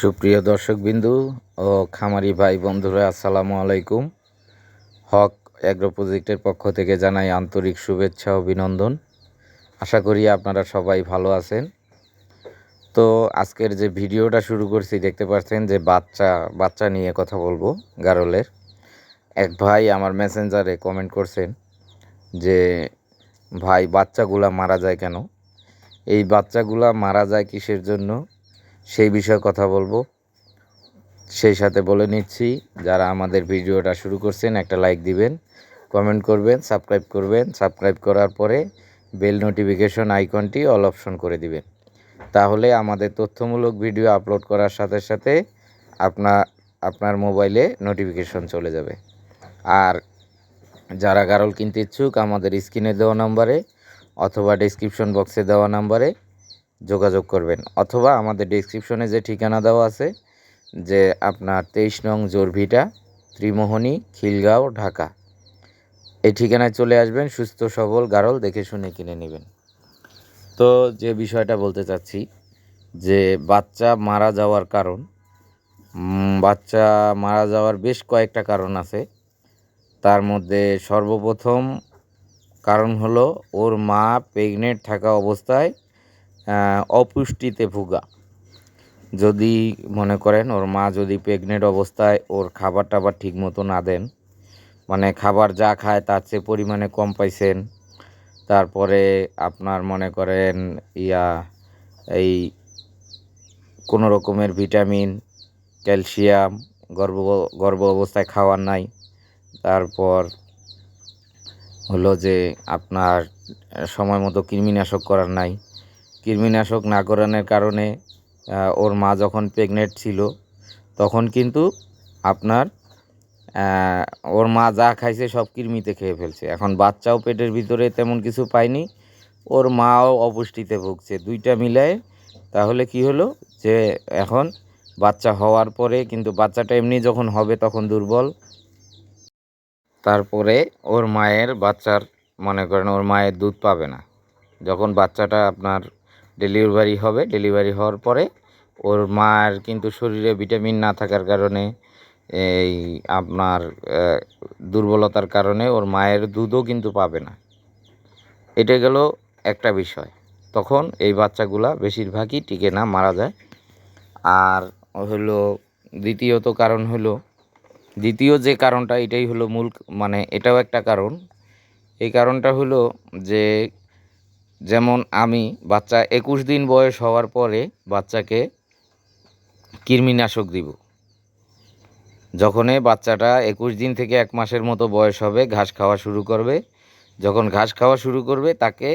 সুপ্রিয় দর্শকবিন্দু ও খামারি ভাই বন্ধুরা, আসসালামু আলাইকুম। হক অ্যাগ্রো প্রজেক্টের পক্ষ থেকে জানাই আন্তরিক শুভেচ্ছা, অভিনন্দন। আশা করি আপনারা সবাই ভালো আছেন। তো আজকের যে ভিডিওটা শুরু করছি, দেখতে পাচ্ছেন যে বাচ্চা বাচ্চা নিয়ে কথা বলব গারলের। এক ভাই আমার মেসেঞ্জারে কমেন্ট করছেন যে, ভাই, বাচ্চাগুলা মারা যায় কেন? এই বাচ্চাগুলা মারা যায় কিসের জন্য? সেই বিষয়ে কথা বলব। সেই সাথে বলে নিচ্ছি, যারা আমাদের ভিডিওটা শুরু করছেন, একটা লাইক দিবেন কমেন্ট করবেন সাবস্ক্রাইব করবেন। সাবস্ক্রাইব করার পরে বেল নোটিফিকেশন আইকনটি অল অপশন করে দিবেন। তাহলে আমাদের তথ্যমূলক ভিডিও আপলোড করার সাথে সাথে আপনার আপনার মোবাইলে নোটিফিকেশন চলে যাবে। আর যারা গারল কিনতে ইচ্ছুক, আমাদের স্ক্রিনে দেওয়া নাম্বারে অথবা ডিসক্রিপশন বক্সে দেওয়া নাম্বারে যোগাযোগ করবেন। অথবা আমাদের ডিসক্রিপশনে যে ঠিকানা দেওয়া আছে, যে আপনার তেইশ নং জোরভিটা, ত্রিমোহনী, খিলগাঁও, ঢাকা। এই ঠিকানায় চলে আসবেন, সুস্থ, সবল গারল দেখে শুনে কিনে নেবেন। তো যে বিষয়টা বলতে চাচ্ছি, যে বাচ্চা মারা যাওয়ার কারণ বাচ্চা মারা যাওয়ার বেশ কয়েকটা কারণ আছে। তার মধ্যে সর্বপ্রথম কারণ হলো, ওর মা প্রেগনেন্ট থাকা অবস্থায় অপুষ্টিতে ভুগা। যদি মনে করেন ওর মা যদি প্রেগনেন্ট অবস্থায় ওর খাবার টাবার ঠিক মতো না দেন মানে খাবার যা খায় তার চেয়ে পরিমাণে কম পাইছেন, তারপরে আপনার মনে করেন ইয়া, এই কোনো রকমের ভিটামিন, ক্যালসিয়াম, গর্ভ গর্ভ অবস্থায় খাওয়ার নাই, তারপর হলো যে আপনার সময় মতো কৃমিনাশক করার নাই কৃমিনাশক না করানোর কারণে ওর মা যখন প্রেগনেন্ট ছিল, তখন কিন্তু আপনার ওর মা যা খাইছে সব কৃমিতে খেয়ে ফেলছে। এখন বাচ্চাও পেটের ভিতরে তেমন কিছু পায়নি, ওর মাও অপুষ্টিতে ভুগছে। দুইটা মিলায় তাহলে কি হলো যে, এখন বাচ্চা হওয়ার পরে কিন্তু বাচ্চাটা এমনি যখন হবে তখন দুর্বল। তারপরে ওর মায়ের বাচ্চার, মনে করেন ওর মায়ের দুধ পাবে না। যখন বাচ্চাটা আপনার ডেলিভারি হবে। ডেলিভারি হওয়ার পরে ওর মার কিন্তু শরীরে ভিটামিন না থাকার কারণে, এই আপনার দুর্বলতার কারণে ওর মায়ের দুধও কিন্তু পাবে না। এটা গেল একটা বিষয়। তখন এই বাচ্চাগুলা বেশিরভাগই টিকে না, মারা যায়। আর হলো দ্বিতীয়ত কারণ হলো, দ্বিতীয় যে কারণটা, এটাই হলো মূল মানে এটাও একটা কারণ। এই কারণটা হলো যে যেমন আমি বাচ্চা একুশ দিন বয়স হওয়ার পরে বাচ্চাকে কৃমিনাশক দিব। যখনই বাচ্চাটা একুশ দিন থেকে এক মাসের মতো বয়স হবে, ঘাস খাওয়া শুরু করবে। যখন ঘাস খাওয়া শুরু করবে, তাকে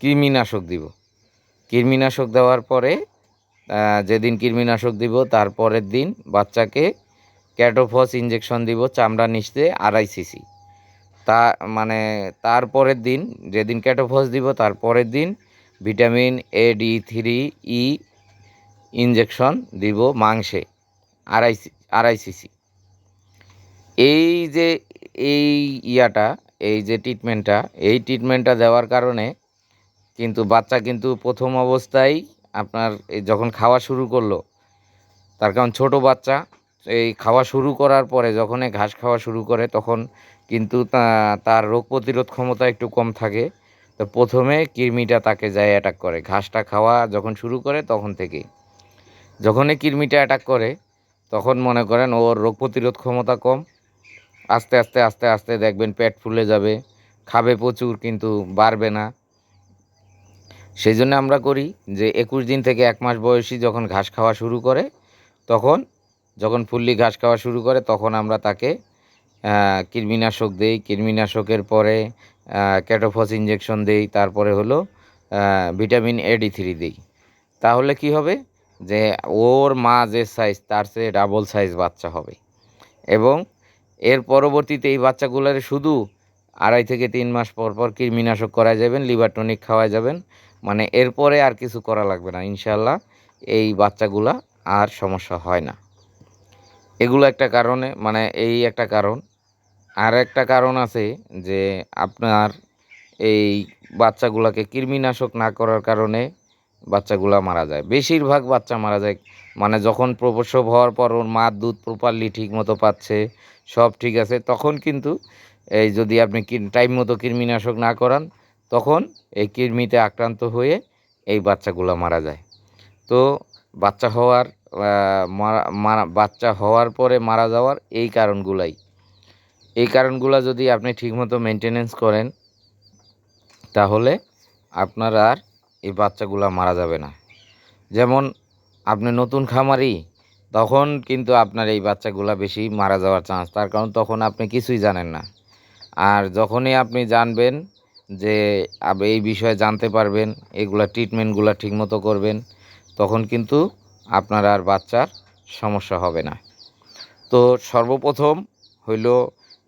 কৃমিনাশক দিব। কৃমিনাশক দেওয়ার পরে যেদিন কৃমিনাশক দিব তার পরের দিন বাচ্চাকে ক্যাটোফস ইঞ্জেকশন দিব, চামড়া নিচতে আড়াই সিসি। তা মানে তারপরের দিন, যেদিন ক্যাটোফস দিব তার পরের দিন vitamin A, D, three, E injection দিব মাংসে, আড়াই আড়াই সিসি এই যে, এই ইয়াটা, এই যে ট্রিটমেন্টটা এই ট্রিটমেন্টটা দেওয়ার কারণে কিন্তু বাচ্চা কিন্তু প্রথম অবস্থায় আপনার যখন খাওয়া শুরু করল, তার কারণ ছোট বাচ্চা, এই খাওয়া শুরু করার পরে যখন ঘাস খাওয়া শুরু করে, তখন কিন্তু তার রোগ প্রতিরোধ ক্ষমতা একটু কম থাকে। তো প্রথমে কৃমিটা তাকে যায় অ্যাটাক করে। ঘাসটা খাওয়া যখন শুরু করে তখন থেকেই। যখনই কৃমিটা অ্যাটাক করে, তখন মনে করেন ওর রোগ প্রতিরোধ ক্ষমতা কম। আস্তে আস্তে আস্তে আস্তে দেখবেন পেট ফুলে যাবে। খাবে প্রচুর কিন্তু বাড়বে না। সেই জন্য আমরা করি যে একুশ দিন থেকে এক মাস বয়সী যখন ঘাস খাওয়া শুরু করে, তখন, যখন ফুল্লি ঘাস খাওয়া শুরু করে, তখন আমরা তাকে কৃমিনাশক দেই। কৃমিনাশকের পরে ক্যাটোফস ইঞ্জেকশন দেই। তারপরে হলো ভিটামিন এ ডি থ্রি দিই। তাহলে কি হবে? যে ওর মা যে সাইজ তার চেয়ে ডাবল সাইজ বাচ্চা হবে। এবং এর পরবর্তীতে এই বাচ্চাগুলোর শুধু আড়াই থেকে তিন মাস পর পর কৃমিনাশক করা যাবেন লিভার টনিক খাওয়া যাবেন। মানে এরপরে আর কিছু করা লাগবে না ইনশাল্লাহ এই বাচ্চাগুলা আর সমস্যা হয় না। এগুলো একটা কারণে মানে এই একটা কারণ। আর একটা কারণ আছে যে আপনার এই বাচ্চাগুলোকে কৃমিনাশক না করার কারণে বাচ্চাগুলা মারা যায়। বেশিরভাগ বাচ্চা মারা যায় মানে যখন প্রসব হওয়ার পর ওর মা দুধ প্রপারলি ঠিক মতো পাচ্ছে, সব ঠিক আছে, তখন কিন্তু এই যদি আপনি টাইম মতো কৃমিনাশক না করান, তখন এই কৃমিতে আক্রান্ত হয়ে এই বাচ্চাগুলো মারা যায়। তো বাচ্চা হওয়ার মারা মারা, বাচ্চা হওয়ার পরে মারা যাওয়ার এই কারণগুলাই। এই কারণগুলো যদি আপনি ঠিকমতো মেনটেনেন্স করেন, তাহলে আপনার আর এই বাচ্চাগুলো মারা যাবে না। যেমন আপনি নতুন খামারি, তখন কিন্তু আপনার এই বাচ্চাগুলো বেশি মারা যাওয়ার চান্স তার কারণ তখন আপনি কিছুই জানেন না। আর যখনই আপনি জানবেন যে এই বিষয়ে জানতে পারবেন, এগুলা ট্রিটমেন্টগুলো ঠিকমতো করবেন, তখন কিন্তু আপনার আর বাচ্চার সমস্যা হবে না। তো সর্বপ্রথম হইল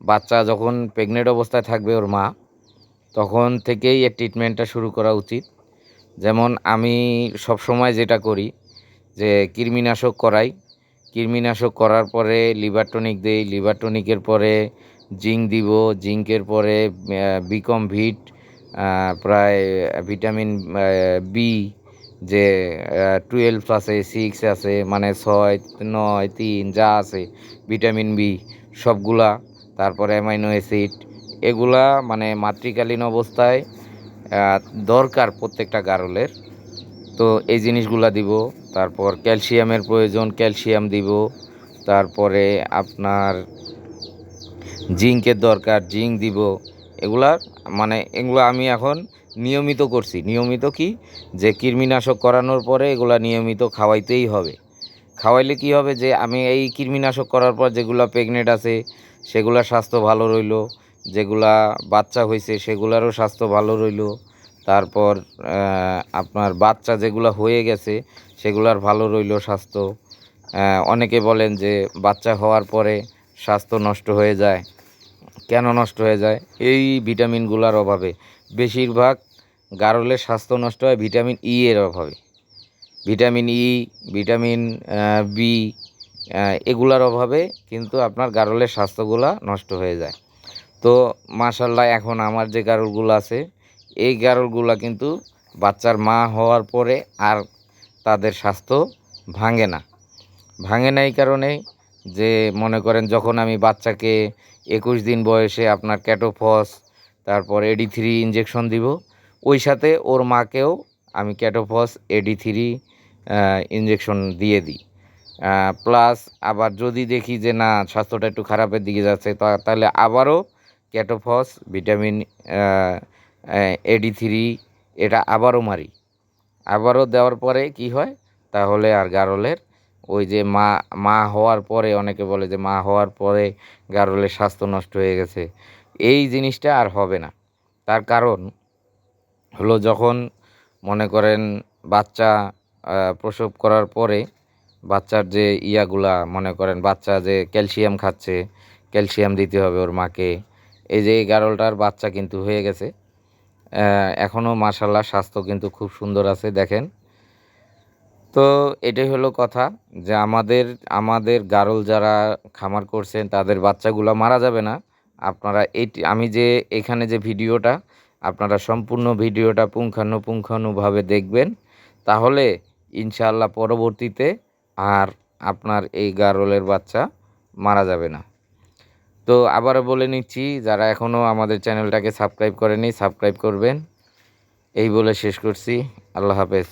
বাচ্চা যখন প্রেগনেন্ট অবস্থায় থাকবে ওর মা, তখন থেকেই এর ট্রিটমেন্টটা শুরু করা উচিত। যেমন আমি সব সময় যেটা করি যে কৃমিনাশক করাই। কৃমিনাশক করার পরে লিভার টনিক দেই, লিভার টনিকের পরে জিঙ্ক দিব, জিঙ্কের পরে বিকম ভিট প্রায় ভিটামিন বি যে টুয়েলভ আছে সিক্স আছে মানে ছয়, নয়, তিন, যা আছে ভিটামিন বি সবগুলা তারপরে অ্যামাইনো অ্যাসিড এগুলা মানে মাতৃকালীন অবস্থায় দরকার প্রত্যেকটা গারলের। তো এই জিনিসগুলা দিব, তারপর ক্যালসিয়ামের প্রয়োজন, ক্যালসিয়াম দিব, তারপরে আপনার জিঙ্কের দরকার, জিঙ্ক দিব। এগুলা মানে এগুলো আমি এখন নিয়মিত করছি। নিয়মিত কি? যে কৃমিনাশক করানোর পরে এগুলা নিয়মিত খাওয়াইতেই হবে। খাওয়াইলে কি হবে? যে আমি এই কৃমিনাশক করার পর যেগুলা প্রেগনেন্ট আছে সেগুলা স্বাস্থ্য ভালো রইল, যেগুলা বাচ্চা হয়েছে সেগুলারও স্বাস্থ্য ভালো রইল। তারপর আপনার বাচ্চা যেগুলা হয়ে গেছে সেগুলার ভালো রইল স্বাস্থ্য। অনেকে বলেন যে বাচ্চা হওয়ার পরে স্বাস্থ্য নষ্ট হয়ে যায়। কেন নষ্ট হয়ে যায়? এই ভিটামিনগুলোর অভাবে। বেশিরভাগ গারলের স্বাস্থ্য নষ্ট হয় ভিটামিন ই এর অভাবে। ভিটামিন ই ভিটামিন বি এগুলার অভাবে কিন্তু আপনার গারলের স্বাস্থ্যগুলা নষ্ট হয়ে যায়। তো মাশাল্লাহ এখন আমার যে গারলগুলো আছে, এই গারলগুলা কিন্তু বাচ্চার মা হওয়ার পরে আর তাদের স্বাস্থ্য ভাঙে না। ভাঙে না এই কারণেই যে মনে করেন যখন আমি বাচ্চাকে একুশ দিন বয়সে আপনার ক্যাটোফস, তারপর এডি থ্রি ইঞ্জেকশন দিব, ওই সাথে ওর মাকেও আমি ক্যাটোফস এডি থ্রি ইঞ্জেকশন দিয়ে দিই। প্লাস আবার যদি দেখি যে না, স্বাস্থ্যটা একটু খারাপের দিকে যাচ্ছে তাহলে আবারও ক্যাটোফস ভিটামিন এডি থ্রি এটা আবারও মারি। আবারও দেওয়ার পরে কি হয়? তাহলে আর গারলের ওই যে মা মা হওয়ার পরে, অনেকে বলে যে মা হওয়ার পরে গারলের স্বাস্থ্য নষ্ট হয়ে গেছে। এই জিনিসটা আর হবে না। তার কারণ হলো যখন মনে করেন বাচ্চা প্রসব করার পরে বাচ্চার যে ইয়াগুলা, মনে করেন বাচ্চা যে ক্যালসিয়াম খাচ্ছে, ক্যালসিয়াম দিতে হবে ওর মাকে। এই যে এই গারলটার বাচ্চা কিন্তু হয়ে গেছে। এখনও মাশাল্লাহ স্বাস্থ্য কিন্তু খুব সুন্দর আছে, দেখেন। তো এটাই হলো কথা যে আমাদের আমাদের গারল যারা খামার করছেন, তাদের বাচ্চাগুলো মারা যাবে না। আপনারা এটি, আমি যে এখানে যে ভিডিওটা, আপনারা সম্পূর্ণ ভিডিওটা পুঙ্খানুপুঙ্খানুভাবে দেখবেন। তাহলে ইনশাআল্লাহ পরবর্তীতে আর আপনার এই গারলের বাচ্চা মারা যাবে না। তো আবারও বলে নিচ্ছি, যারা এখনও আমাদের চ্যানেলটাকে সাবস্ক্রাইব করেনি সাবস্ক্রাইব করবেন। এই বলে শেষ করছি। আল্লাহ হাফেজ।